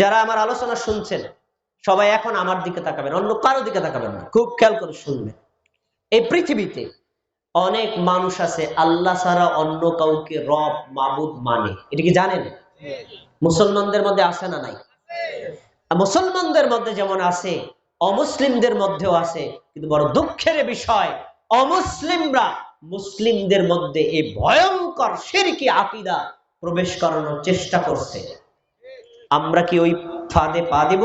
যারা আমার আলোচনা শুনছেন, সবাই এখন আমার দিকে তাকাবেন, অন্য কারও দিকে তাকাবেন না, খুব খেয়াল করে শুনবেন। এই পৃথিবীতে অনেক মানুষ আছে, আল্লাহ ছাড়া অন্য কাউকে রব, মাবুদ মানে। এটা কি জানেন? মুসলমানদের মধ্যে আছে না নাই? মুসলমানদের মধ্যে যেমন আছে, অমুসলিমদের মধ্যেও আছে, কিন্তু বড় দুঃখের বিষয়, অমুসলিমরা মুসলিমদের মধ্যে এই ভয়ঙ্কর সিরকি আকিদা প্রবেশ করানোর চেষ্টা করছে। আমরা কি ওই ফাঁদে পা দিব?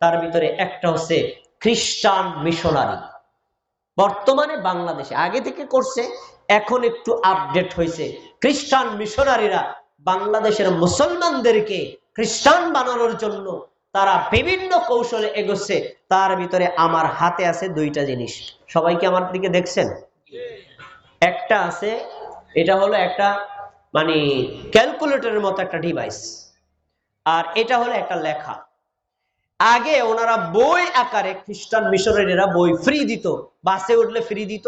তার ভিতরে একটা হচ্ছে খ্রিস্টান মিশনারি। বর্তমানে বাংলাদেশে আগে থেকে করছে এখন একটু আপডেট হয়েছে খ্রিস্টান মিশনারিরা বাংলাদেশের মুসলমানদেরকে খ্রিস্টান বানানোর জন্য তারা বিভিন্ন কৌশলে এগোচ্ছে। তার ভিতরে আমার হাতে আছে দুইটা জিনিস। সবাই কি আমার দিকে দেখছেন? একটা আছে এটা হলো একটা মানে ক্যালকুলেটরের মতো একটা ডিভাইস আর এটা হলো একটা লেখা। আগে ওনারা বই আকারে খ্রিস্টান মিশনারিরা বই ফ্রি দিত। বাসে উঠলে ফ্রি দিত,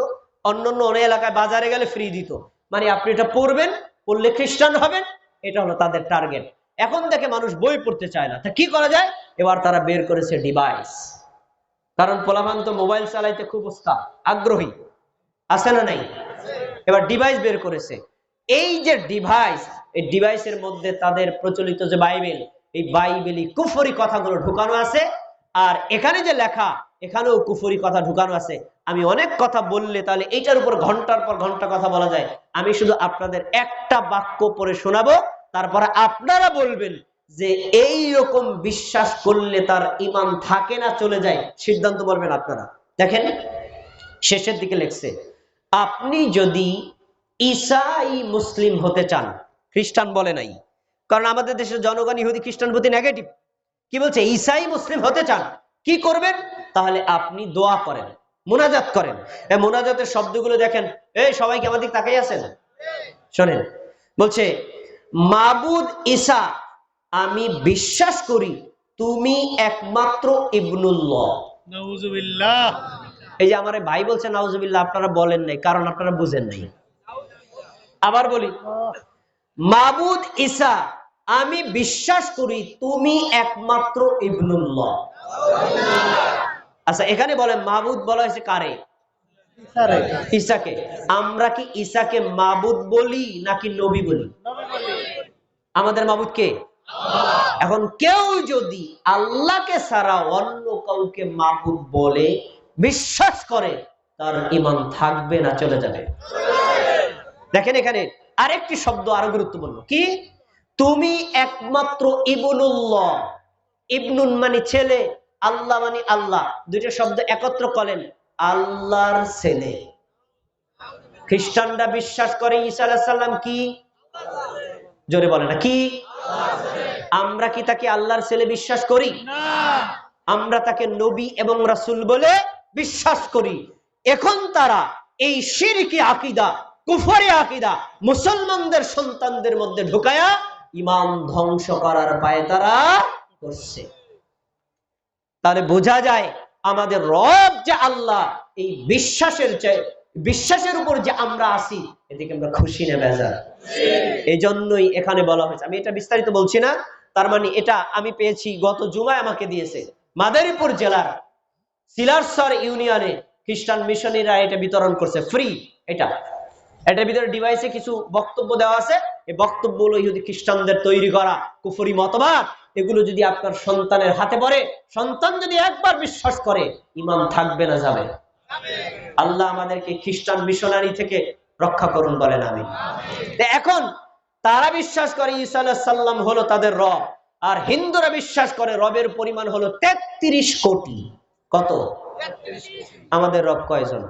অন্যান্য অনেক এলাকায় বাজারে গেলে ফ্রি দিত। মানে আপনি এটা পড়বেন, পড়লে খ্রিস্টান হবেন, এটা হলো তাদের টার্গেট এখন দেখে মানুষ বই পড়তে চায় না। তা কি করা যায়? এবার তারা বের করেছে ডিভাইস কারণ পোলাপান তো মোবাইল চালাইতে খুব উস্তাদ, আগ্রহী। আছে না নাই? এবার ডিভাইস বের করেছে। এই যে ডিভাইস এই ডিভাইসের মধ্যে তাদের প্রচলিত যে বাইবেল, এই বাইবেলি কুফরি কথাগুলো ঢুকানো আছে। আর এখানে যে লেখা, এখানেও কুফরি কথা ঢুকানো আছে। আমি অনেক কথা বললে তাহলে এইটার উপর ঘণ্টার পর ঘণ্টা কথা বলা যায়। আমি শুধু আপনাদের একটা বাক্য পরে শোনাবো, তারপরে আপনারা বলবেন যে এই রকম বিশ্বাস করলে তার ইমান থাকে না, চলে যায়। সিদ্ধান্ত বলবেন আপনারা। দেখেন, শেষের দিকে লেখছে, আপনি যদি ঈসাই মুসলিম হতে চান। খ্রিস্টান বলে নাই। কারণ আমাদের দেশের জনগণ ইহুদি খ্রিস্টান প্রতি নেগেটিভ কি বলছে? ঈসাই মুসলিম হতে চান। কি করবেন? তাহলে আপনি দোয়া করেন মোনাজাত করেন। এই মোনাজাতের শব্দগুলো দেখেন। এই সবাইকে আমাদের তাকাই আছেন? শোনেন। বলছে মাবুদ ঈসা আমি বিশ্বাস করি তুমি একমাত্র ইবনুল্লাহ। এই যে আমার ভাই বলছে নাউজুবিল্লাহ আপনারা বলেন নাই কারণ আপনারা বুঝেন নাই। আবার বলি। মাবুদ ঈসা আমি বিশ্বাস করি তুমি একমাত্র ইবনুল্লাহ। আচ্ছা এখানে বলে মাবুদ বলা হয়েছে কারে? ঈসাকে। আমরা কি ঈসাকে মাবুদ বলি নাকি নবী বলি? আমাদের মাবুদ কে? এখন কেউ যদি আল্লাহকে ছাড়া অন্য কাউকে মাবুদ বলে বিশ্বাস করে তার ইমান থাকবে না চলে যাবে। দেখেন এখানে আরেকটি শব্দ আরও গুরুত্বপূর্ণ। কি? তুমি একমাত্র ইবনুল্লাহ। ইবনুন মানে ছেলে আল্লাহ মানে আল্লাহ। দুইটা শব্দ একত্র করেন আল্লাহর ছেলে। খ্রিস্টানরা বিশ্বাস করে ঈসা আলাইহিস সালাম কি? জোরে বলে না কি? আমরা কি তাকে আল্লাহর ছেলে বিশ্বাস করি? আমরা তাকে নবী এবং রাসূল বলে বিশ্বাস করি। এখন তারা এই শিরকি আকিদা কুফরি আকিদা মুসলমানদের সন্তানদের মধ্যে ঢুকায়া ইমান ধ্বংস করার পায়ে তারা করছে। তাহলে বোঝা যায় আমাদের রব যে আল্লাহ, এই বিশ্বাসের বিশ্বাসের উপর যে আমরা আসি এদিকে আমরা খুশি না বেজার? এই জন্যই এখানে বলা হয়েছে। আমি এটা বিস্তারিত বলছি না, তার মানে এটা আমি পেয়েছি, গত জুমায় আমাকে দিয়েছে। মাদারীপুর জেলার সিলারসর ইউনিয়নে খ্রিস্টান মিশনারিরা এটা বিতরণ করছে, ফ্রি এটা। এটার ভিতরে ডিভাইসে কিছু বক্তব্য দেওয়া আছে। এই বক্তব্যগুলো ইহুদি খ্রিস্টানদের তৈরি করা কুফরি মতবাদ। এগুলো যদি আপনার সন্তানের হাতে পড়ে, সন্তান যদি একবার বিশ্বাস করে ইমান থাকবে না, যাবে। আল্লাহ আমাদেরকে খ্রিস্টান মিশনারি থেকে রক্ষা করুন বলেন আমি। এখন তারা বিশ্বাস করে ঈসা আলাইহিস হলো তাদের রব, আর হিন্দুরা বিশ্বাস করে রবের পরিমাণ হলো তেত্রিশ কোটি। কত? আমাদের রব কয়জন?